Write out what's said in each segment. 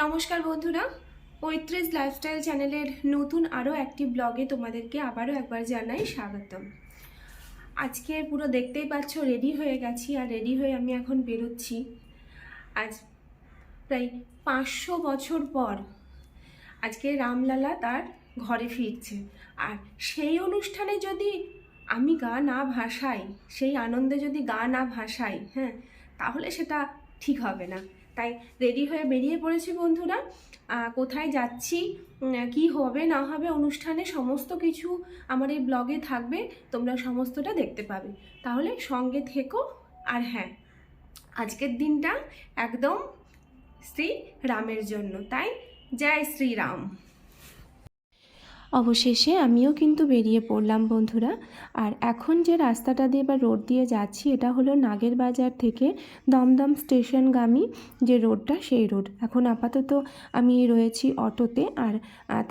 নমস্কার বন্ধুরা, পঁয়ত্রিশ লাইফস্টাইল চ্যানেলের নতুন আরও একটি ব্লগে তোমাদেরকে আবারও একবার জানাই স্বাগতম। আজকে পুরো দেখতেই পাচ্ছ রেডি হয়ে গেছি আর রেডি হয়ে আমি এখন বেরোচ্ছি। আজ প্রায় পাঁচশো বছর পর আজকে রামলালা তার ঘরে ফিরছে। আর সেই অনুষ্ঠানে যদি আমি গা না ভাসাই, সেই আনন্দে যদি গা না ভাসাই হ্যাঁ তাহলে সেটা ঠিক হবে না। তাই রেডি হয়ে বেরিয়ে পড়েছি বন্ধুরা। কোথায় যাচ্ছি কি হবে, না হবে অনুষ্ঠানে সমস্ত কিছু আমার এই ব্লগে থাকবে, তোমরা সমস্তটা দেখতে পাবে। তাহলে সঙ্গে থেকো আর হ্যাঁ আজকের দিনটা একদম শ্রী রামের জন্য। তাই জয় শ্রীরাম। অবশেষে আমিও কিন্তু বেরিয়ে পড়লাম বন্ধুরা। আর এখন যে রাস্তাটা দিয়ে বা রোড দিয়ে যাচ্ছি এটা হলো নাগের বাজার থেকে দমদম স্টেশনগামী যে রোডটা সেই রোড। এখন আপাতত আমি রয়েছি অটোতে আর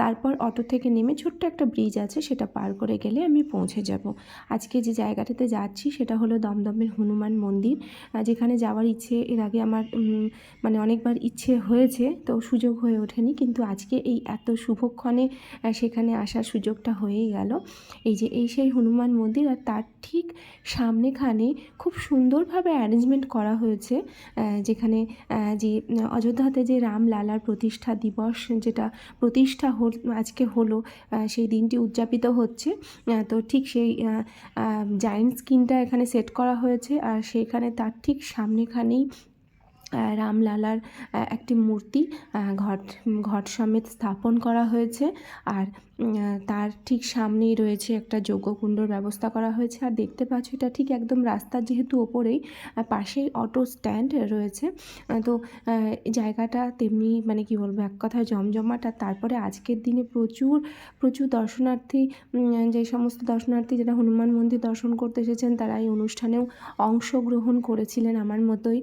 তারপর অটো থেকে নেমে ছোট্ট একটা ব্রিজ আছে সেটা পার করে গেলে আমি পৌঁছে যাব। আজকে যে জায়গাটাতে যাচ্ছি সেটা হলো দমদমের হনুমান মন্দির যেখানে যাওয়ার ইচ্ছে এর আগে আমার মানে অনেকবার ইচ্ছে হয়েছে তো সুযোগ হয়ে ওঠেনি। কিন্তু আজকে এই এত শুভক্ষণে আহ, সেখানে আসার সুযোগটা হয়েই গেল। এই যে, এই সেই হনুমান মন্দির আর তার ঠিক সামনেখানে খুব সুন্দরভাবে অ্যারেঞ্জমেন্ট করা হয়েছে যেখানে যে, অযোধ্যাতে যে রামলালার প্রতিষ্ঠা দিবস যেটা প্রতিষ্ঠা হল, আজকে হলো সেই দিনটি উদযাপিত হচ্ছে। তো ঠিক সেই জায়েন্ট স্ক্রিনটা এখানে সেট করা হয়েছে আর সেখানে তার ঠিক সামনেখানেই রামলালার একটি মূর্তি ঘট ঘট সমেত স্থাপন করা হয়েছে। আর তার ঠিক সামনেই রয়েছে একটা যজ্ঞকুণ্ডর ব্যবস্থা করা হয়েছে। আর দেখতে পাচ্ছ, এটা ঠিক একদম রাস্তার যেহেতু ওপরেই পাশেই অটো স্ট্যান্ড রয়েছে। তো জায়গাটা তেমনি মানে কি বলব, এক কথায় জমজমাট। আর তারপরে আজকের দিনে প্রচুর প্রচুর দর্শনার্থী যে সমস্ত দর্শনার্থী যারা হনুমান মন্দির দর্শন করতে এসেছেন, তারা এই অনুষ্ঠানেও অংশগ্রহণ করেছিলেন। আমার মতোই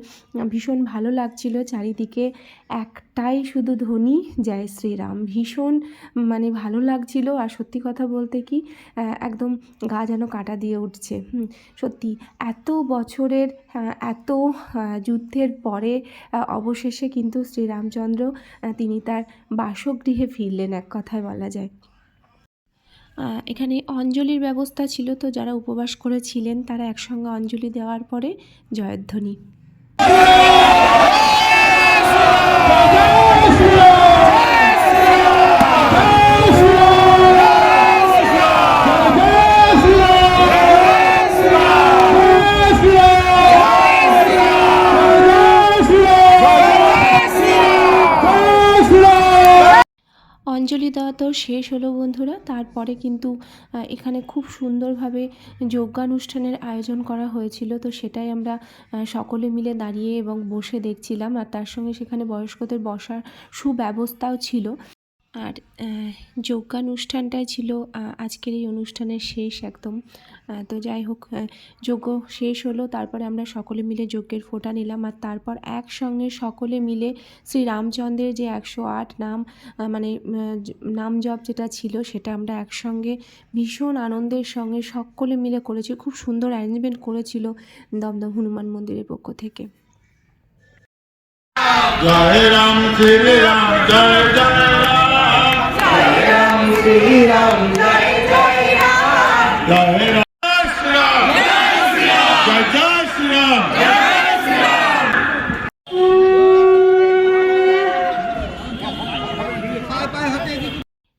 ভীষণ ভালো লাগছিল চারিদিকে। একটাই শুধু ধ্বনি, জয় শ্রীরাম। ভীষণ মানে ভালো লাগছিল আর সত্যি কথা বলতে কি একদম গা যেন কাটা দিয়ে উঠছে। সত্যি এত বছরের এত যুদ্ধের পরে অবশেষে কিন্তু শ্রীরামচন্দ্র তিনি তার বাসগৃহে ফিরলেন এক কথায় বলা যায়। এখানে অঞ্জলির ব্যবস্থা ছিল তো যারা উপবাস করেছিলেন তারা একসঙ্গে অঞ্জলি দেওয়ার পরে জয়ধ্বনি। অঞ্জলি দেওয়া তো শেষ হলো বন্ধুরা। তারপরে কিন্তু এখানে খুব সুন্দরভাবে যজ্ঞানুষ্ঠানের আয়োজন করা হয়েছিল। তো সেটাই আমরা সকলে মিলে দাঁড়িয়ে এবং বসে দেখছিলাম। আর তার সঙ্গে সেখানে বয়স্কদের বসার সুব্যবস্থাও ছিল। আর যজ্ঞানুষ্ঠানটাই ছিল আজকের এই অনুষ্ঠানের শেষ একদম। তো যাই হোক যজ্ঞ শেষ হলো, তারপরে আমরা সকলে মিলে যজ্ঞের ফোঁটা নিলাম, আর তারপর একসঙ্গে সকলে মিলে শ্রী রামচন্দ্রের যে একশো আট নাম মানে নাম জপ যেটা ছিল, সেটা আমরা একসঙ্গে ভীষণ আনন্দের সঙ্গে সকলে মিলে করেছি। খুব সুন্দর অ্যারেঞ্জমেন্ট করেছিল দমদম হনুমান মন্দিরের পক্ষ থেকে। জয় রাম রাম, জয় জয় রাম জয় রাম জয় শ্রী রাম জয় জয় শ্রী রাম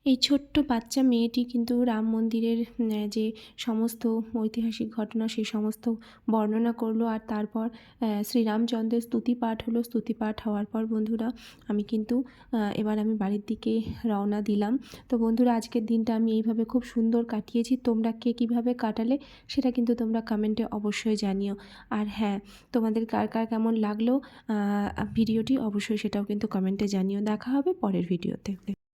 এই ছোট্ট বাচ্চা মেয়েটি কিন্তু রাম মন্দিরের যে সমস্ত ঐতিহাসিক ঘটনা, সেই সমস্ত বর্ণনা করল আর তারপর শ্রীরামচন্দ্রের স্তুতি পাঠ হলো। স্তুতি পাঠ হওয়ার পর বন্ধুরা, আমি কিন্তু এবার আমি বাড়ির দিকে রওনা দিলাম। তো বন্ধুরা, আজকের দিনটা আমি এইভাবে খুব সুন্দর কাটিয়েছি। তোমরা কে কীভাবে কাটালে সেটা কিন্তু তোমরা কমেন্টে অবশ্যই জানিও। আর হ্যাঁ তোমাদের কার কার কেমন লাগল ভিডিওটি অবশ্যই সেটাও কিন্তু কমেন্টে জানিও। দেখা হবে পরের ভিডিওতে।